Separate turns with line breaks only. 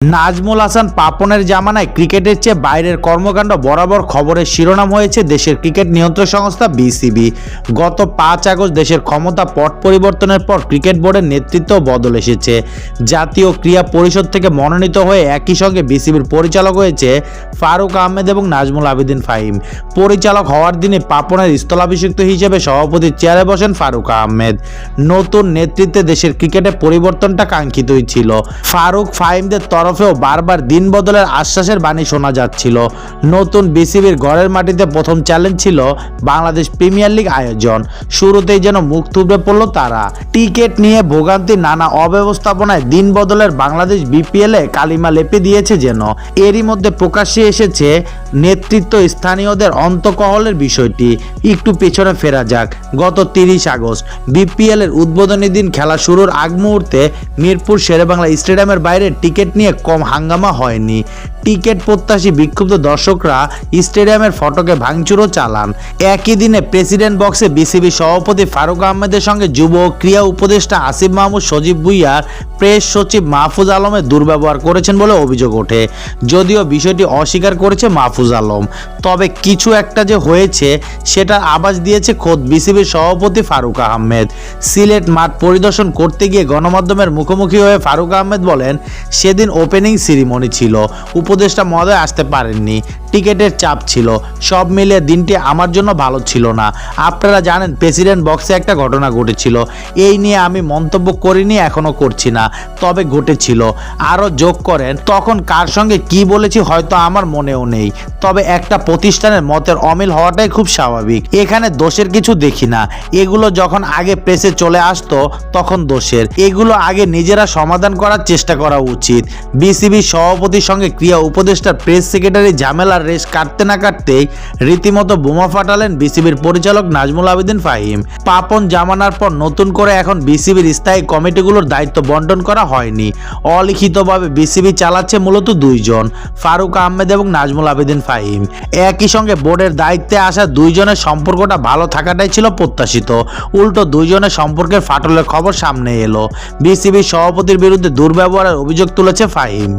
নাজমুল হাসান পাপনের জামানায় ক্রিকেটের চেয়ে বাইরের কর্মকাণ্ড বরাবর খবরের শিরোনাম হয়েছে দেশের ক্রিকেট নিয়ন্ত্রক সংস্থা বিসিবি। গত পাঁচ আগস্ট দেশের ক্ষমতা পট পরিবর্তনের পর ক্রিকেট বোর্ডের নেতৃত্ব বদল এসেছে। জাতীয় ক্রীড়া পরিষদ থেকে মনোনীত হয়ে একই সঙ্গে বিসিবির পরিচালক হয়েছে ফারুক আহমেদ এবং নাজমুল আবেদিন ফাহিম। পরিচালক হওয়ার দিনে পাপনের স্থলাভিষিক্ত হিসেবে সভাপতির চেয়ারে বসেন ফারুক আহমেদ। নতুন নেতৃত্বে দেশের ক্রিকেটে পরিবর্তনটা কাঙ্ক্ষিতই ছিল। ফারুক ফাহিমদের তরফেও বারবার দিন বদলের আশ্বাসের বাণী শোনা যাচ্ছিল। নতুন বিসিবির ঘরের মাটিতে প্রথম চ্যালেঞ্জ ছিল বাংলাদেশ প্রিমিয়ার লিগ আয়োজন। শুরুতেই যেন মুখ থুবড়ে পড়ল তারা। টিকিট নিয়ে ভোগান্তি নানা অব্যবস্থাপনায় দিন বদলের বাংলাদেশ বিপিএলে কালিমা লেপে দিয়েছে যেন। এরই মধ্যে প্রকাশ্যে এসেছে নেতৃত্ব স্থানীয়দের অন্তকহলের বিষয়টি। একটু পেছনে ফেরা যাক। গত তিরিশ আগস্ট বিপিএল এর উদ্বোধনী দিন খেলা শুরুর আগ মুহূর্তে মিরপুর শেরেবাংলা স্টেডিয়ামের বাইরে টিকিট নিয়ে কম হাঙ্গামা হয়নি টিকিট প্রত্যাশী বিক্ষুব্ধ দর্শকরা স্টেডিয়ামের ফটকে ভাঙচুরও চালান। একই দিনে প্রেসিডেন্ট বক্সে বিসিবি সভাপতি ফারুক আহমেদের সঙ্গে যুব ও ক্রীড়া উপদেষ্টা আসিফ মাহমুদ, সজীব ভুইয়ার প্রেস সচিব মাহফুজ আলমের দুর্ব্যবহার করেছেন বলে অভিযোগ ওঠে। যদিও বিষয়টি অস্বীকার করেছে মাহফুজ আলম। তবে কিছু একটা যে হয়েছে সেটার আভাস দিয়েছে খোদ বিসিবির সভাপতি ফারুক আহমেদ। সিলেট মাঠ পরিদর্শন করতে গিয়ে গণমাধ্যমের মুখোমুখি হয়ে ফারুক আহমেদ বলেন, সেদিন ওপেনিং সিরিমনি ছিল। উপদেষ্টা মহোদয় আসতে পারেননি। টিকেটের চাপ ছিল। সব মিলিয়ে দিনটি আমার জন্য ভালো ছিল না। আপনারা জানেন প্রেসিডেন্ট বক্সে একটা ঘটনা ঘটেছিল। এই নিয়ে আমি মন্তব্য করিনি, এখনও করছি না। তবে ঘটেছিল। আরও যোগ করেন, তখন কার সঙ্গে কি বলেছি হয়তো আমার মনেও নেই। তবে একটা প্রতিষ্ঠানের মতের অমিল হওয়াটাই খুব স্বাভাবিক। এখানে দোষের কিছু দেখি না। এগুলো যখন আগে প্রেসে চলে আসতো, তখন দোষের। এগুলো আগে নিজেরা সমাধান করার চেষ্টা করা উচিত। বিসিবি সভাপতির সঙ্গে ক্রিয়া উপদেষ্টার প্রেস সেক্রেটারি ঝামেলার রেশ কাটতে না কাটতেই রীতিমতো বোমা ফাটালেন বিসিবির পরিচালক নাজমুল আবেদিন ফাহিম। পাপন জামানার পর নতুন করে এখন বিসিবির স্থায়ী কমিটিগুলোর দায়িত্ব বন্টন করা হয়নি। অলিখিতভাবে বিসিবি চালাচ্ছে মূলত দুইজন, ফারুক আহমেদ এবং নাজমুল আবেদিন ফাহিম। একই সঙ্গে বোর্ডের দায়িত্বে আসা দুইজনের সম্পর্কটা ভালো থাকাটাই ছিল প্রত্যাশিত। উল্টো দুইজনের সম্পর্কের ফাটলের খবর সামনে এলো। বিসিবির সভাপতির বিরুদ্ধে দুর্ব্যবহারের অভিযোগ তুলেছে ফাহিম।